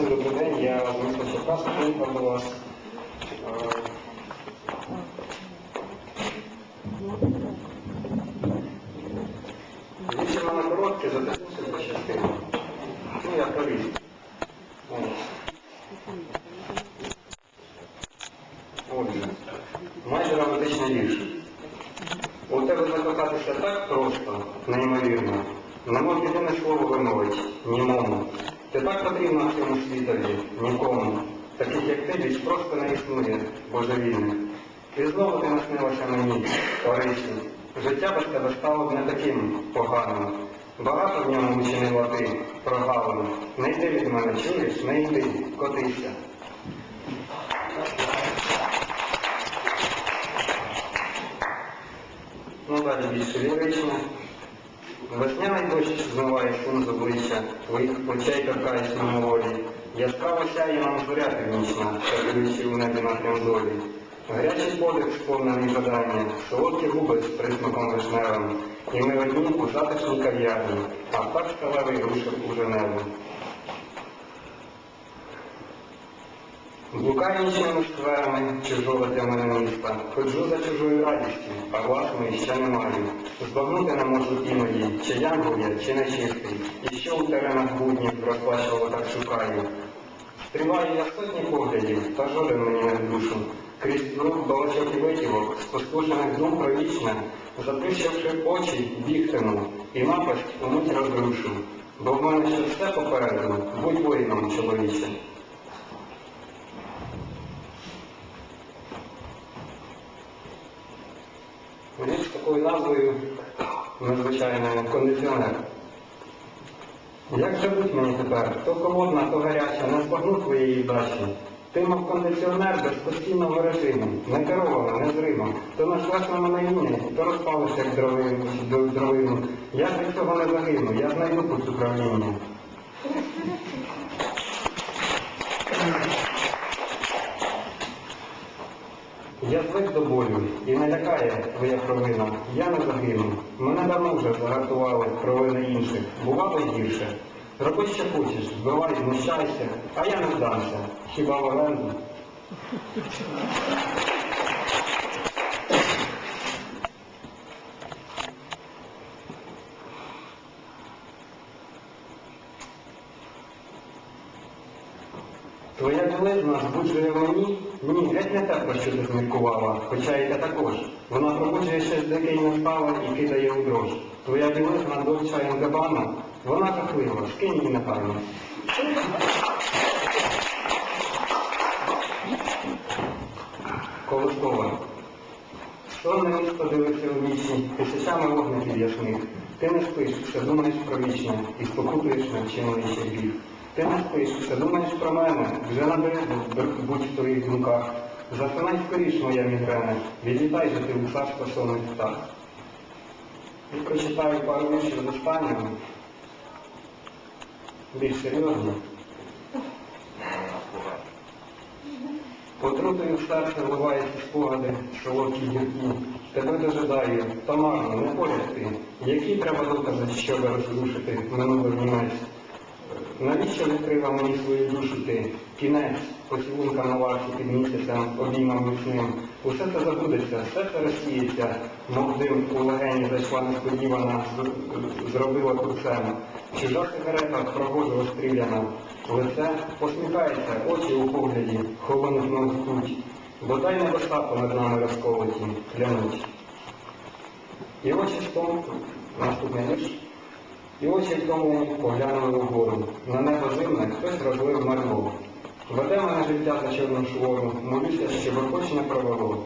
Всім добрий день, я міста Черкас, приїхав до вас. Віче мене коротке, записався за частину. Ну, я. Ось. Отже, майже романтичний вірш. У тебе закохатися так просто, неймовірно. Не мов єдине слово вимовить, німому. Ти так потрібна в цьому світові, нікому. Таких як ти більш просто не існує, божевільне. І знову ти наснилася мені, Орисі. Життя без тебе стало б не таким поганим. Багато в ньому учинила ти, прогалину. Не йди від мене, чуєш, не йди, котися. Ну далі більше лірично. Весняний дощ змиває шум з твоїх очей торкаєш мимоволі. Яскраво сяє нам зоря північна, шаруючи у небі на трьомдолі. Гарячий подих сповнений бажання, солодкі губи з присмаком вишневим. І ми одні у затишній кав'ярні, а пташка левий рушив у Женеву. Блукаю нічними скверами чужого для мене міста, ходжу за чужою радістю, а власної ще не маю. Збагнути не можу іноді, чи я, чи нечистий, і що у теренах буднів розплачувало так шукаю. Стриваю я сотні поглядів, та жоден мені не в душу. Крізь рух балачок і витівок, спустошених дум про вічне, заплющивши очі, бігтиму, і напасть умить розрушу. Бо в мене ще все попереду, будь воїном, чоловіче. Річ такою назвою надзвичайно кондиціонер. Як же бути мені тепер? То холодна, то гаряча, не збагну твоєї вдачі. Ти мав кондиціонер без постійного режиму, не керовано, не зримо. То нашлеш на мене лінії, то розпалиш як дровину. Я від цього не загину, я знайду путь управління. Я звик до болю і не лякає твоя провина. Я не загину. Мене давно вже загартували провини інших. Бувало гірше. Роби, що хочеш, вбивай, знущайся, а я не здамся. Хіба в оренду? Твоя білизна збуджує мені? Ні, геть не те, про що ти зміркувала, хоча і те також. Вона пробуджує щось дике й неспале і кидає у дрож. Твоя білизна доча Енгабана, вона жахлива, скинь її напевно. Колискова. Сонне місто дивиться у вічі, тисячами вогників ясних. Ти не спиш, все думаєш про вічне і спокутуєш невчинений ще гріх. Ти не спиш, думаєш про мене, вже набризно будь в твоїх думках. Засинай скоріш, моя мігрена, відлітай же ти у царство сонних птах. І прочитаю пару віршів з останнього, більш серйозно. Отрутою серце вливаються спогади, солодкі гіркі. Тебе дожидаю, та не поряд ти. Які треба докази, щоб розрушити минуле німець? Навіщо відкрила мені свою душу ти? Кінець, поцілунка на варті під місяцем, обіймом міцним. Усе це забудеться, все це розсіється, мов дим у легені зайшла несподівана, зробила курсем. Чужа сигарета проводу розстріляна. Лице посміхається, очі у погляді, хованих ног ждуть. Бодай небеса понад нами розколоті, клянуть. І очі тому, наступний вірш. І очі тому поглянули вгору. На небо зимне хтось розлив марло. Веде мене життя за чорну швору, молюся, щоб хоч не провело.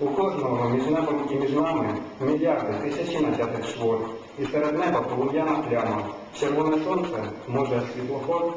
У кожного між небом і між нами мільярди, тисячі натятих швор. І серед неба полум'яна пляма. Червоне сонце, може світлофор,